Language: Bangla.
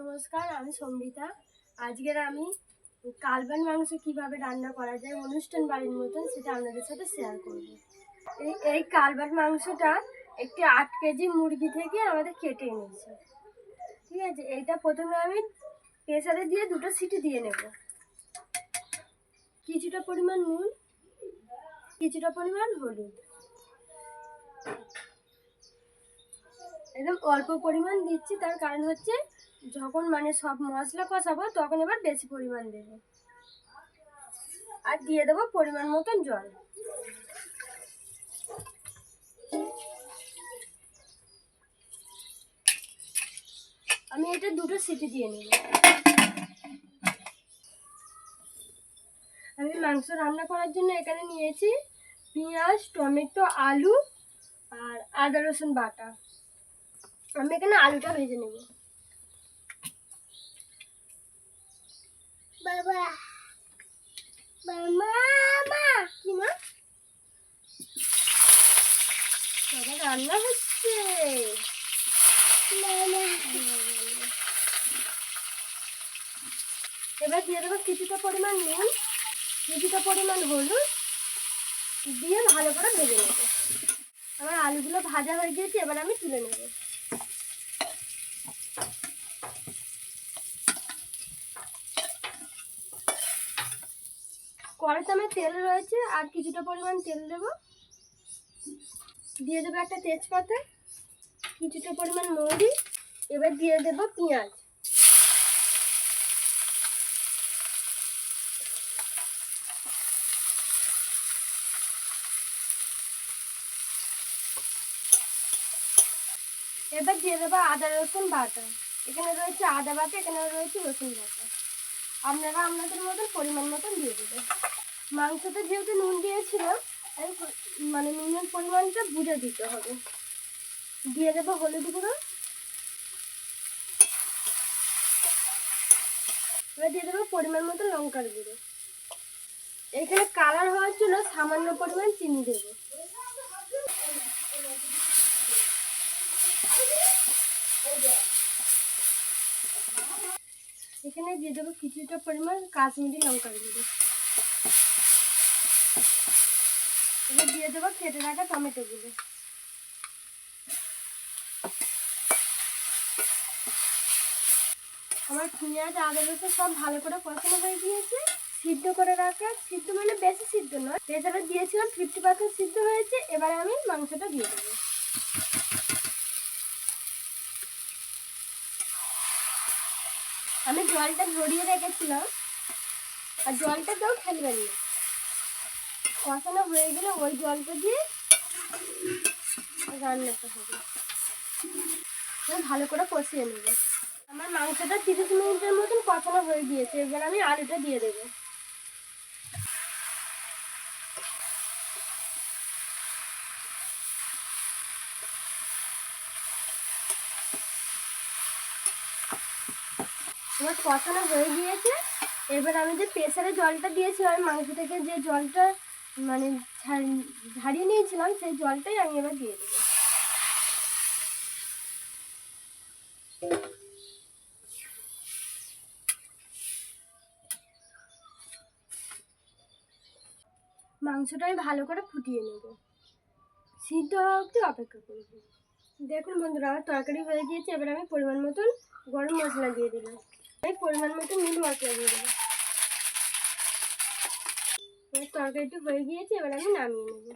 নমস্কার, আমি সম্বিতা। আজকের আমি কালবান মাংস কীভাবে রান্না করা যায়, অনুষ্ঠান বাড়ির মতন, সেটা আপনাদের সাথে শেয়ার করব। এই এই কালবান মাংসটা একটি আট কেজি মুরগি থেকে আমাদের কেটে এনেছে ঠিক আছে, এইটা প্রথমে আমি প্রেসারে দিয়ে দুটো সিটি দিয়ে নেব। কিছুটা পরিমাণ নুন, কিছুটা পরিমাণ হলুদ। একদম অল্প পরিমাণ দিচ্ছি, তার কারণ হচ্ছে যখন মানে সব মশলা কষাবো, তখন এবার বেশি পরিমাণ দেবো। আর দিয়ে দেবো পরিমাণ মতন জল। আমি এটা দুটো সিটি দিয়ে নেব। আমি মাংস রান্না করার জন্য এখানে নিয়েছি পেঁয়াজ, টমেটো, আলু আর আদা রসুন বাটা। আমি এখানে আলুটা ভেজে নেব। বাবা মামা কি মা? বাবা, রান্না হচ্ছে। এবার দিয়ে দেবো কিছুটা পরিমাণ নুন, কিছুটা পরিমাণ হলুদ, দিয়ে ভালো করে ভেজে নেব। আমার আলুগুলো ভাজা হয়ে গিয়েছে, এবার আমি তুলে নেব। কড়াইতে আমার তেল রয়েছে, আর কিছুটা পরিমাণ তেল দেবো। দিয়ে দেবো একটা তেজপাতা, কিছুটা পরিমাণ মৌরি, এবার দিয়ে দেবো পেঁয়াজ। এবার দিয়ে দেবো আদা, রসুন বাটা। এখানে রয়েছে আদা বাটা এখানে রয়েছে রসুন বাটা। আপনারা আপনাদের মতন পরিমাণ মতন দিয়ে দেবেন। মাংসতে যেহেতু নুন দিয়েছিলাম মানে নুনের পরিমাণটা বুঝে দিতে হবে। দিয়ে দেবো হলুদ গুঁড়ো। এবার দিয়ে দেবো পরিমাণ মতো লঙ্কার গুঁড়ো। এখানে কালার হওয়ার জন্য সামান্য পরিমাণ চিনি দেবো। এখানে দিয়ে দেবো কিছুটা পরিমাণ কাশ্মীরি লঙ্কার গুঁড়ো। এবার দিয়ে দেবো কেটে রাখা টমেটোগুলো। আমার পেঁয়াজ, আদা, রসুন সব ভালো করে কষানো হয়ে গিয়েছে। সিদ্ধ করে রাখা, সিদ্ধ মানে বেশি সিদ্ধ নয়। প্রেসারে দিয়েছিলাম, ফিফটি পার্সেন্ট সিদ্ধ হয়েছে, এবারে আমি মাংসটা দিয়ে দেবো। আমি জলটা ঝরিয়ে রেখেছিলাম, আর জলটা কেউ ফেলবেন না। কষানো হয়ে গেলে ওই জলটা দিয়ে রান্নাটা হবে। ভালো করে কষিয়ে নেবে। আমার মাংসটা তিরিশ মিনিটের মতন কষানো হয়ে গিয়েছে। এবার আমি আলুটা দিয়ে দেবো। আমার কষানো হয়ে গিয়েছে। এবার আমি যে প্রেসারে জলটা দিয়েছিলাম মাংস থেকে যে জলটা মানে ঝাড়- ঝাড়িয়ে নিয়েছিলাম, সেই জলটাই আমি এবার দিয়ে দেবো। মাংসটা আমি ভালো করে ফুটিয়ে নেব। সিদ্ধ হওয়া অবধি অপেক্ষা করব। দেখুন বন্ধুরা, আমার তরকারি হয়ে গিয়েছে, এবার আমি পরিমাণ মতন গরম মশলা দিয়ে দিলাম। আমি পরিমাণ মতন মিট মশলা দিয়ে এবার তরকারিটা হয়ে গিয়েছে এবার আমি নামিয়ে নেব।